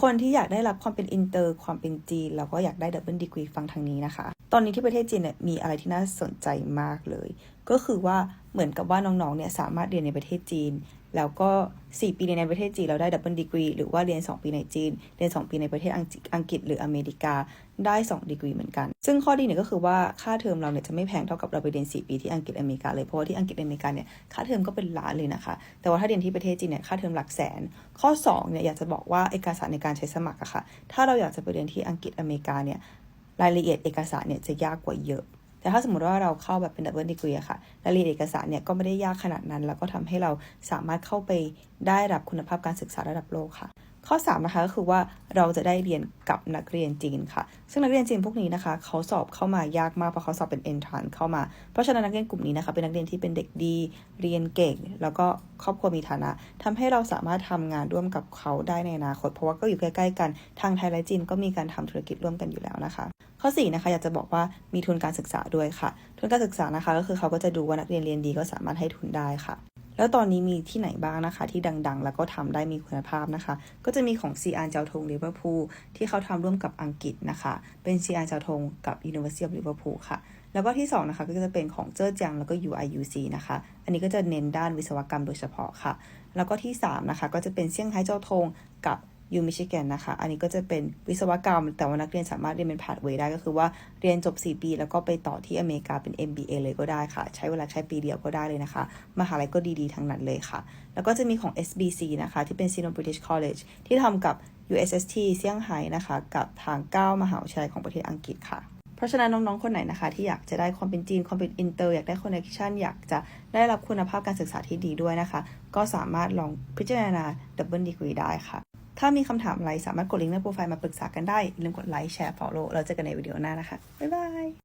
คนที่อยากได้รับความเป็นอินเตอร์ความเป็นจีน แล้วก็อยากได้ดับเบิลดีกรีฟังทางนี้นะคะ ตอนนี้ที่ประเทศจีนเนี่ยมีอะไรที่น่าสนใจมากเลย ก็คือว่าเหมือนกับว่าน้องๆเนี่ยสามารถเรียนในประเทศจีนแล้วก็ 4 ปีเรียนในประเทศจีนแล้วได้ดับเบิลดีกรีหรือว่าเรียน 2 ปีในจีน เรียน 2 ปีในประเทศอังกฤษหรืออเมริกาได้2ดีกรีเหมือนกัน ซึ่งข้อดีเนี่ยก็คือว่าค่าเทอมเราเนี่ยจะไม่แพงเท่ากับเราไปเรียน 4 ปีที่อังกฤษอเมริกาเลยเพราะว่าที่อังกฤษอเมริกาเนี่ยค่าเทอมก็เป็นล้านเลยนะคะ แต่ว่าถ้าเรียนที่ประเทศจีนเนี่ยค่าเทอมหลักแสน ข้อ2เนี่ยอยากจะบอกว่าเอกสารในการใช้สมัครอะค่ะถ้าเราอยากจะไปเรียนที่อังกฤษอเมริกาเนี่ยรายละเอียดเอกสารเนี่ยจะยากกว่าเยอะ แต่ถ้าสมมติว่าเราเข้าแบบเป็นดับเบิลดีกรีอะค่ะรายละเอียดเอกสารเนี่ยก็ไม่ได้ยากขนาดนั้น แล้วก็ทำให้เราสามารถเข้าไปได้รับคุณภาพการศึกษาระดับโลกค่ะ ข้อ3นะคะก็คือว่าเราจะได้เรียนกับนักเรียนจีนค่ะ ซึ่งนักเรียนจีนพวกนี้นะคะเขาสอบเข้ามายากมากเพราะเขาสอบเป็น entrance เข้ามา เพราะฉะนั้นนักเรียนกลุ่มนี้นะคะเป็นนักเรียนที่เป็นเด็กดี เรียนเก่ง แล้วก็ครอบครัวมีฐานะทำให้เราสามารถทำงานร่วมกับเขาได้ในอนาคต เพราะว่าก็อยู่ใกล้ๆกัน ทางไทยและจีนก็มีการทำธุรกิจร่วมกันอยู่แล้วนะคะ ข้อ4นะคะอยากจะบอกว่ามีทุนการศึกษาด้วยค่ะ ทุนการศึกษานะคะก็คือเขาก็จะดูว่านักเรียนเรียนดีก็สามารถให้ทุนได้ค่ะ แล้วตอนนี้มีที่ไหนบ้างนะคะ ที่ดังๆ แล้วก็ทำได้มีคุณภาพนะคะ ก็จะมีของซีอานเจ้าทงลิเวอร์พูลที่เขาทำร่วมกับอังกฤษนะคะ เป็นซีอานเจ้าทงกับ University of Liverpool ค่ะ แล้วก็ที่ 2 นะคะ ก็จะเป็นของเจอร์จียงแล้วก็ UIUC นะคะ อันนี้ก็จะเน้นด้านวิศวกรรมโดยเฉพาะค่ะ แล้วก็ที่ 3 นะคะ ก็จะเป็นเซี่ยงไฮ้เจ้าทงกับ ยูมิชิแกนนะคะ อันนี้ก็จะเป็นวิศวกรรม แต่ว่านักเรียนสามารถเรียนเป็นพาดเวได้ก็คือว่าเรียนจบ 4 ปี แล้วก็ไปต่อที่อเมริกาเป็น MBA เลยก็ได้ค่ะ ใช้เวลาแค่ปีเดียวก็ได้เลยนะคะ มหาลัยก็ดีๆทั้งนั้นเลยค่ะ แล้วก็จะมีของ SBC นะคะ ที่เป็น Sino British College ที่ทำกับ USST เซี่ยงไฮ้นะคะ กับทาง 9 มหาวิทยาลัยของประเทศอังกฤษค่ะเพราะฉะนั้นน้อง ๆ คนไหนนะคะที่อยากจะได้ความเป็นจีนความเป็นอินเตอร์อยากได้คอนเนคชันอยากจะได้รับคุณภาพการศึกษาที่ดีด้วยนะคะ ก็สามารถลองพิจารณาดับเบิลดีกรีได้ค่ะ ถ้ามีคำถามอะไรสามารถกดลิงก์ในโปรไฟล์มาปรึกษากันได้อย่าลืมกดไลค์แชร์ follow เราเจอกันในวิดีโอหน้านะคะ บ๊ายบาย